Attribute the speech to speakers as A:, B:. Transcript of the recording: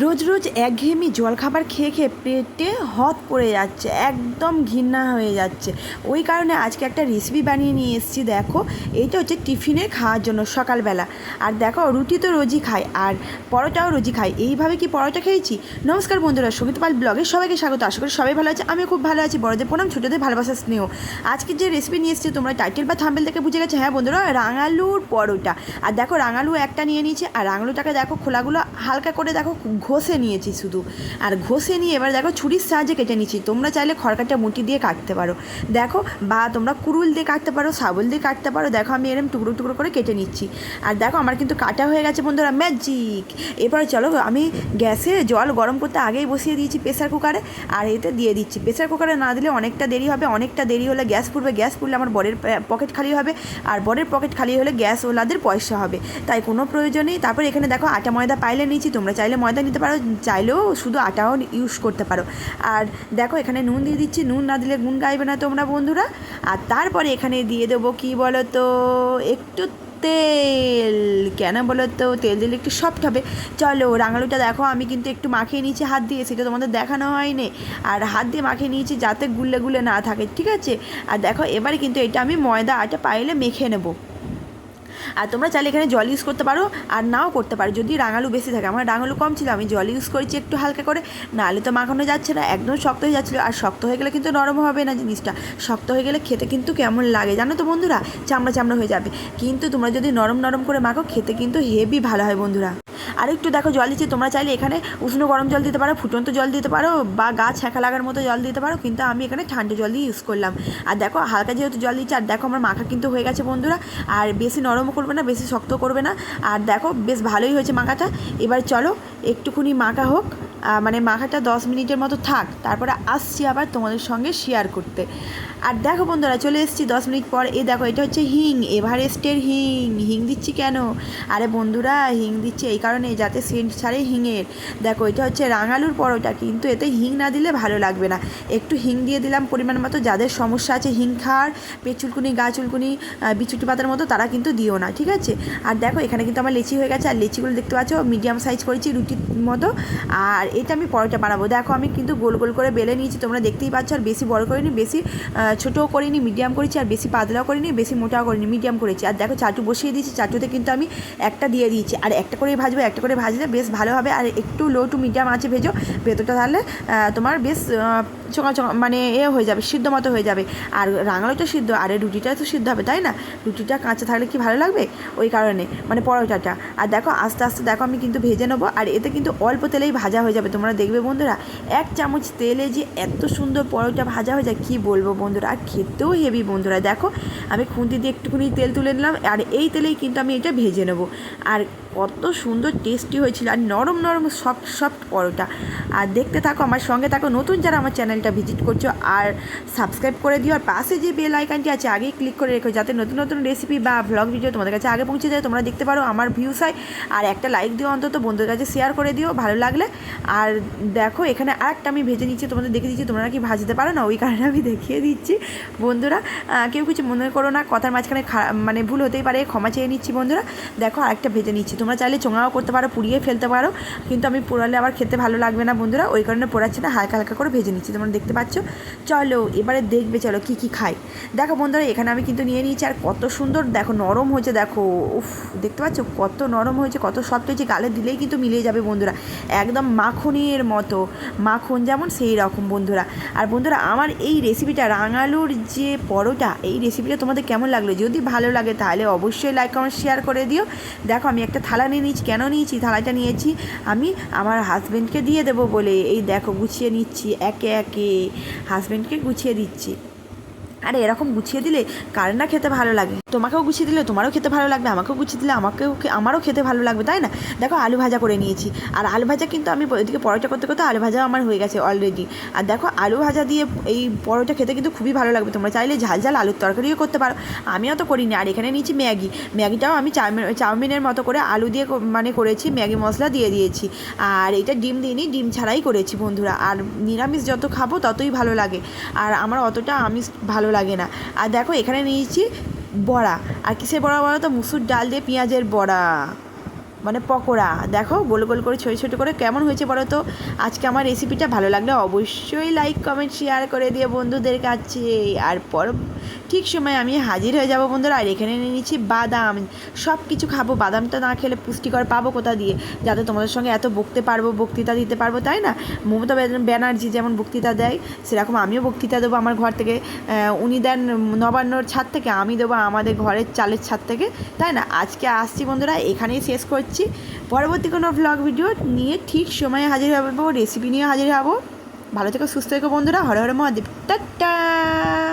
A: রোজ রোজ একঘেয়েমি জলখাবার খেয়ে খেয়ে পেটে হত পড়ে যাচ্ছে, একদম ঘৃণা হয়ে যাচ্ছে। ওই কারণে আজকে একটা রেসিপি বানিয়ে নিয়ে এসেছি, দেখো। এইটা হচ্ছে টিফিনে খাওয়ার জন্য সকালবেলা। আর দেখো, রুটি তো রোজই খাই, আর পরোটাও রোজই খাই। এইভাবে কি পরোটা খেয়েছি? নমস্কার বন্ধুরা সংগীত পাল ব্লগে সবাইকে স্বাগত। আশা করি সবাই ভালো আছে আমি খুব ভালো আছি। বড়দের প্রণাম, ছোটোদের ভালোবাসা স্নেহ। আজকে যে রেসিপি নিয়ে এসেছি, তোমরা টাইটেল বা থাম্বেল থেকে বুঝে গেছে। হ্যাঁ বন্ধুরা, রাঙালুর পরোটা। আর দেখো, রাঙালু একটা নিয়ে নিয়েছি, আর রাঙালুটাকে দেখো, খোলাগুলো হালকা করে দেখো ঘষে নিয়েছি শুধু। আর ঘষে নিয়ে এবার দেখো ছুরির সাহায্যে কেটে নিচ্ছি। তোমরা চাইলে খড়কাটা মুটি দিয়ে কাটতে পারো। দেখো, বা তোমরা কুরুল দিয়ে কাটতে পারো, শাবল দিয়ে কাটতে পারো। দেখো, আমি এরম টুকরো টুকরো করে কেটে নিচ্ছি। আর দেখো, আমার কিন্তু কাটা হয়ে গেছে বন্ধুরা ম্যাজিক এরপরে চলো, আমি গ্যাসে জল গরম করতে আগেই বসিয়ে দিয়েছি প্রেসার কুকারে আর এতে দিয়ে দিচ্ছি। প্রেসার কুকারে না দিলে অনেকটা দেরি হবে, অনেকটা দেরি হলে গ্যাস পুড়বে। গ্যাস পুড়লে আমার বরের পকেট খালি হবে। আর বরের পকেট খালি হলে গ্যাস ওলাদের পয়সা হবে। তাই কোনো প্রয়োজন নেই। তারপর এখানে দেখো, আটা ময়দা পাইলে নিয়েছি। তোমরা চাইলে ময়দা নিতে পারো, চাইলেও শুধু আটাও ইউজ করতে পারো। আর দেখো, এখানে নুন দিয়ে দিচ্ছি, নুন না দিলে গুণ গাইবে না তোমরা বন্ধুরা। আর তারপরে এখানে দিয়ে দেবো কি বলো তো একটু তেল। কেন বলো তো তেল দিলে একটু সফট হবে। চলো, রাঙালুটা দেখো, আমি কিন্তু একটু মাখিয়ে নিয়েছি, হাত দিয়ে। সেটা তোমাদের দেখানো হয়নি। আর হাত দিয়ে মাখিয়ে নিয়েছি যাতে গুলে গুলে না থাকে, ঠিক আছে? আর দেখো, এবারে কিন্তু এটা আমি ময়দা আটা পাইলে মেখে নেব। আর তোমরা চাইলে এখানে জল ইউজ করতে পারো আর নাও করতে পারো। যদি রাঙালু বেশি থাকে, আমার রাঙালু কম ছিল আমি জল ইউজ করেছি একটু হালকা করে, নাহলে তো মাখানো যাচ্ছে না, একদম শক্ত হয়ে যাচ্ছিল। আর শক্ত হয়ে গেলে কিন্তু নরম হবে না জিনিসটা, শক্ত হয়ে গেলে খেতে কিন্তু কেমন লাগে জানো তো বন্ধুরা? চামড়া চামড়া হয়ে যাবে। কিন্তু তোমরা যদি নরম নরম করে মাখো, খেতে কিন্তু হেভি ভালো হয় বন্ধুরা। আর একটু দেখো জল দিচ্ছি, তোমরা চাইলে এখানে উষ্ণ গরম জল দিতে পারো, ফুটন্ত জল দিতে পারো, বা গা ছ্যাঁকা লাগার মতো জল দিতে পারো, কিন্তু আমি এখানে ঠান্ডা জল দিয়ে ইউজ করলাম। আর দেখো, হালকা যেহেতু জল দিচ্ছি, আর দেখো আমার মাখা কিন্তু হয়ে গেছে বন্ধুরা, আর বেশি নরমও করবে না, বেশি শক্ত করবে না। আর দেখো, বেশ ভালোই হয়েছে মাখাটা। এবার চলো, একটুখানি মাখা হোক মানে মাখাটা দশ মিনিটের মতো থাক, তারপরে আসছি আবার তোমাদের সঙ্গে শেয়ার করতে। আর দেখো বন্ধুরা, চলে এসেছি দশ মিনিট পর। এ দেখো, এটা হচ্ছে হিং, এভারেস্টের হিং। হিং দিচ্ছি কেন? আরে বন্ধুরা, হিং দিচ্ছি এই কারণে, যাতে সেন্ট ছাড়ে হিংয়ের দেখো, এটা হচ্ছে রাঙালুর পরোটা, কিন্তু এতে হিং না দিলে ভালো লাগবে না। একটু হিং দিয়ে দিলাম পরিমাণ মতো, যাদের সমস্যা আছে হিং খাওয়ার, পেট চুলকুনি, গা চুলকুনি বিচুটি পাতার মতো, তারা কিন্তু দিও না, ঠিক আছে? আর দেখো, এখানে কিন্তু আমার লেচি হয়ে গেছে, আর লেচিগুলো দেখতে পাচ্ছ, মিডিয়াম সাইজ করেছি রুটির মতো। আর এটা আমি পরোটা বানাবো। দেখো, আমি কিন্তু গোল গোল করে বেলে নিয়েছি, তোমরা দেখতেই পাচ্ছ, আর বেশি বড় করিনি, বেশি ছোটোও করিনি মিডিয়াম করেছি, আর বেশি পাতলাও করিনি, বেশি মোটাও করিনি মিডিয়াম করেছি। আর দেখো, চাটু বসিয়ে দিয়েছি, চাটুতে কিন্তু আমি একটা দিয়ে দিয়েছি। আর একটা করেই ভাজবো, একটা করে ভাজলে বেশ ভালো হবে। আর একটু লো টু মিডিয়াম আছে ভেজো, ভেতরটা তাহলে তোমার বেশ চোঙা চোঙা মানে এ হয়ে যাবে, সিদ্ধ মতো হয়ে যাবে। আর রাঙালোটা সিদ্ধ, আর রুটিটা তো সিদ্ধ হবে, তাই না? রুটিটা কাঁচা থাকলে কি ভালো লাগবে? ওই কারণে মানে পরোটাটা। আর দেখো, আস্তে আস্তে দেখো, আমি কিন্তু ভেজে নেব। আর এতে কিন্তু অল্প তেলেই ভাজা হয়ে যাবে, তোমরা দেখবে বন্ধুরা। এক চামচ তেলে যে এত সুন্দর পরোটা ভাজা হয়ে যায়, কী বলব বন্ধুরা? আর খেতেও হেভি বন্ধুরা। দেখো, আমি খুন্তি দিয়ে একটুখানি তেল তুলে নিলাম, আর এই তেলেই কিন্তু আমি এটা ভেজে নেব। আর কত সুন্দর টেস্টি হয়েছিল, আর নরম নরম সফট সফট পরোটা। আর দেখতে থাকো, আমার সঙ্গে থাকো, নতুন যারা আমার চ্যানেলটা ভিজিট করছ, আর সাবস্ক্রাইব করে দিও, আর পাশে যে বেল আইকনটি আছে, আগেই ক্লিক করে রেখো, যাতে নতুন নতুন রেসিপি বা ভ্লগ ভিডিও তোমাদের কাছে আগে পৌঁছে যায়, তোমরা দেখতে পারো আমার ভিউস হয়। আর একটা লাইক দিও অন্তত, বন্ধুদের কাছে শেয়ার করে দিও, ভালো লাগলে। আর দেখো, এখানে আর একটা আমি ভেজে নিচ্ছি, তোমাদের দেখে দিচ্ছি, তোমরা কি ভাজতে পারো না, ওই কারণে আমি দেখিয়ে দিচ্ছি। বন্ধুরা কেউ কিছু মনে করো না, কথার মাঝখানে মানে ভুল হতেই পারে, ক্ষমা চেয়ে নিচ্ছি বন্ধুরা। দেখো, আরেকটা ভেজে নিচ্ছি। তোমরা চাইলে চোঙাও করতে পারো, পুড়িয়ে ফেলতে পারো, কিন্তু আমি পোড়ালে আবার খেতে ভালো লাগবে না বন্ধুরা। ওই কারণে পোড়াচ্ছি না, হালকা হালকা করে ভেজে নিচ্ছি। তোমরা দেখতে পাচ্ছ? চলো, এবারে দেখবে, চলো কী কী খাই। দেখো বন্ধুরা, এখানে আমি কিন্তু নিয়ে নিয়েছি, আর কত সুন্দর, দেখো নরম হয়েছে, দেখো, উফ, দেখতে পাচ্ছ? কত নরম হয়েছে, কত সফট হয়েছে, গালে দিলেই কিন্তু মিলিয়ে যাবে বন্ধুরা। একদম মাখনের মতো, মাখন যেমন সেই রকম বন্ধুরা। আর বন্ধুরা, আমার এই রেসিপিটা রাঙালুর যে পরোটা, এই রেসিপিটা তোমাদের কেমন লাগল? যদি ভালো লাগে তাহলে অবশ্যই লাইক কমেন্ট শেয়ার করে দিও। দেখো, আমি একটা থালা নিয়ে নিয়েছি। কেন নিয়েছি? থালাটা নিয়েছি আমি আমার হাজব্যান্ডকে দিয়ে দেবো বলে। এই দেখো, গুছিয়ে নিচ্ছি, একে একে হাজব্যান্ডকে গুছিয়ে দিচ্ছি। আরে এরকম গুছিয়ে দিলে কার না খেতে ভালো লাগে? তোমাকেও গুছিয়ে দিলে, তোমারও খেতে ভালো লাগবে, আমাকেও গুছিয়ে দিলে, আমাকেও আমারও খেতে ভালো লাগবে, তাই না? দেখো আলু ভাজা করে নিয়েছি। আর আলু ভাজা কিন্তু আমি ওইদিকে পরোটা করতে করতে আলু ভাজাও আমার হয়ে গেছে অলরেডি আর দেখো আলু ভাজা দিয়ে এই পরোটা খেতে কিন্তু খুবই ভালো লাগবে, তোমরা চাইলে ঝাল ঝাল আলুর তরকারিও করতে পারো। আমিও তো করিনি, আর এখানে নিয়েছি ম্যাগি। ম্যাগিটাও আমি চাউমিন, চাউমিনের মতো করে আলু দিয়ে মানে করেছি, ম্যাগি মশলা দিয়ে দিয়েছি। আর এটা ডিম দিইনি, ডিম ছাড়াই করেছি বন্ধুরা। আর নিরামিষ যত খাব ততই ভালো লাগে। আর আমার অতটা আমিষ ভালো লাগে না। আর দেখো, এখানে নিয়েছি বড়া। আর কিসের বড়া বলো তো? মুসুর ডাল দিয়ে পেঁয়াজের বড়া। মানে পকোড়া। দেখো, গোল গোল করে, ছোটো ছোটো করে কেমন হয়েছে বলো তো? আজকে আমার রেসিপিটা ভালো লাগলে অবশ্যই লাইক কমেন্ট শেয়ার করে দিয়ে বন্ধুদের কাছে। আর পর ঠিক সময় আমি হাজির হয়ে যাব বন্ধুরা। আর এখানে নিয়ে নিচ্ছি বাদাম। সব কিছু খাব। বাদামটা না খেলে পুষ্টিকর পাবো কোথা দিয়ে? যাতে তোমাদের সঙ্গে এত বকতে পারব, বক্তৃতা দিতে পারব, তাই না? মমতা ব্যান- ব্যানার্জি যেমন বক্তৃতা দেয়, সেরকম আমিও বক্তৃতা দেবো আমার ঘর থেকে। উনি দেন নবান্নর ছাদ থেকে, আমি দেবো আমাদের ঘরের চালের ছাদ থেকে, তাই না? আজকে আসছি বন্ধুরা, এখানেই শেষ করছি। পরবর্তী কোনো ব্লগ ভিডিও নিয়ে ঠিক সময়ে হাজির হব রেসিপি নিয়ে হাজির হব। ভালো থেকো, সুস্থ থেকো বন্ধুরা। হরে হরে মহাদেব। টাটা!